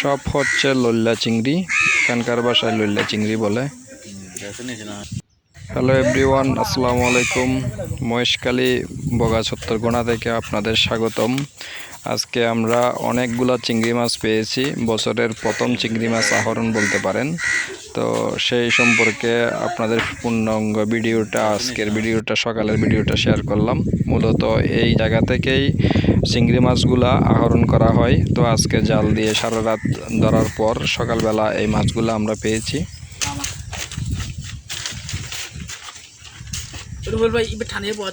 সব হচ্ছে লল্লা চিংড়ি, এখানকার বাসায় লল্লা চিংড়ি বলে। হ্যালো এভরিওয়ান আসসালামু আলাইকুম। মহেশকালী বগা ছত্তরগোনা থেকে আপনাদের স্বাগতম। আজকে আমরা অনেকগুলা চিংড়ি মাছ পেয়েছি। বছরের প্রথম চিংড়ি মাছ আহরণ বলতে পারেন। তো সেই সম্পর্কে আপনাদের পূর্ণাঙ্গ ভিডিওটা, আজকের ভিডিওটা, সকালের ভিডিওটা শেয়ার করলাম। মূলত এই জায়গা থেকেই চিংড়ি মাছগুলা আহরণ করা হয়। তো আজকে জাল দিয়ে সারা রাত ধরার পর সকালবেলা এই মাছগুলো আমরা পেয়েছি। ভাই ইবে ঠানে বয়া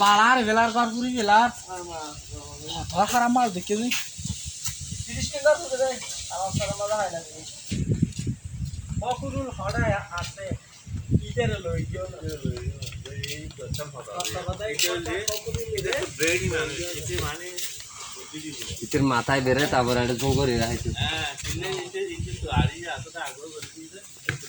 পাড়ার বেলার পর পুরি বেলার। ধর খারাপ মাছ দেখে নি। বকুরুল হড়ায় আছে। ইদের লই গিয়ে ইটের মাথায় বেড়ে তারপরে একটা দিনে যাচ্ছে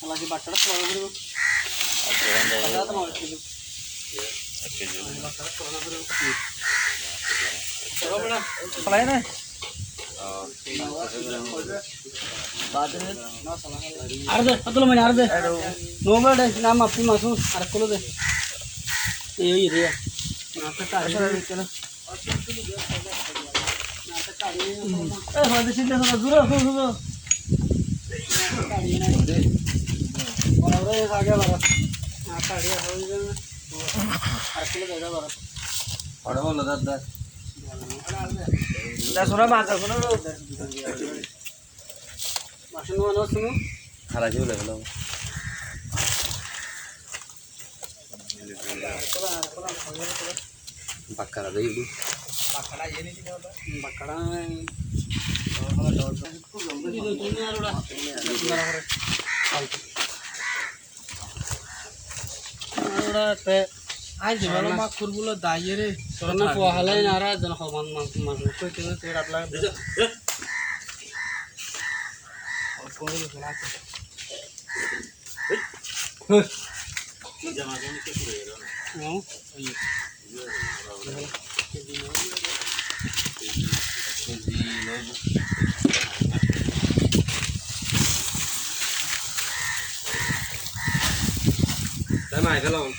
কি ভালো মা খুলবুলে বেলায় বহ খবর কি ওই হই দিলে হালি আছে না হই দিতে আবার টেম্পার হইতো না। না এই বেতে তো ধরো মা দিয়ে দিলা আর তো মাথা দিয়ে দিলা মা দিয়ে যাত্রা মা দিয়ে দিলা আলাকে বাটটা খাওয়া করব আদা তো মার দিল ফলাই না আর দে কত আর দে নোংরা দে নাম আপনি মাসু আর কলো দে এই রে নাটা কাড়ি চলো নাটা কাড়ি এ হদে সিদ্ধ না দূর হো হো বরাবর আগে বাড়া না কাড়ি হই যাবে আর কলো দে বাড়া ওটা বলল দাদা দশ না মাছ আছে না মাসুন শুনো খারাপ চলে গেল বাক্কারা দেই বাকড়া আজ ভালো মা কুরবুলো দাইয়ে রে তোর না পোহালাই না রা জন হমান মান মান কই তে তে রাত লাগে করে কোন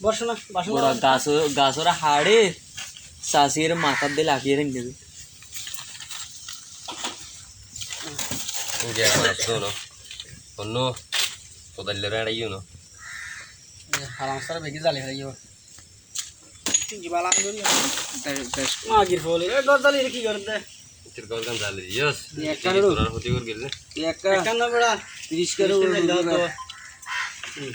বর্ষনা বাসন বড় গাছ গাছরা হাড়ে শাসির মাথার দিয়ে লাগিয়ে রেখে দেবে অন্য কোদালের আড়াইও না। হারাম সারা বেগে জালে হারিয়ে জিবালা করি মা গির ফলে। এ গদালি কি করতে চিরকাল গান ইয়েস। একটা রো। করে। গেলে একটা না। বড়া। 30 করে চিরকাল গিলে দিলে মোটামুটি তেরা চাইলে দাও তো দেখ এটা সরু না তো এটা মাছ একটু মাছ নিয়ে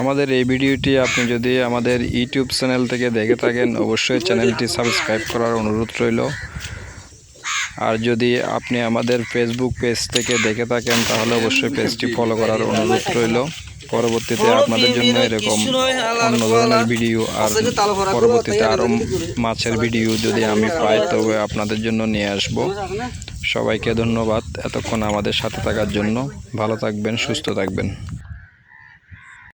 আমাদের এই ভিডিওটি আপনি যদি আমাদের ইউটিউব চ্যানেল থেকে দেখে থাকেন, অবশ্যই চ্যানেলটি সাবস্ক্রাইব করার অনুরোধ রইল। আর যদি আপনি আমাদের ফেসবুক পেজ থেকে দেখে থাকেন, তাহলে অবশ্যই পেজটি ফলো করার অনুরোধ রইল। পরবর্তীতে আপনাদের জন্য এরকম অন্য ধরনের ভিডিও আর পরবর্তীতে আরও মাছের ভিডিও যদি আমি পাই তবে আপনাদের জন্য নিয়ে আসব। সবাইকে ধন্যবাদ। এতক্ষণ আমাদের সাথে থাকার জন্য ভালো থাকবেন সুস্থ থাকবেন।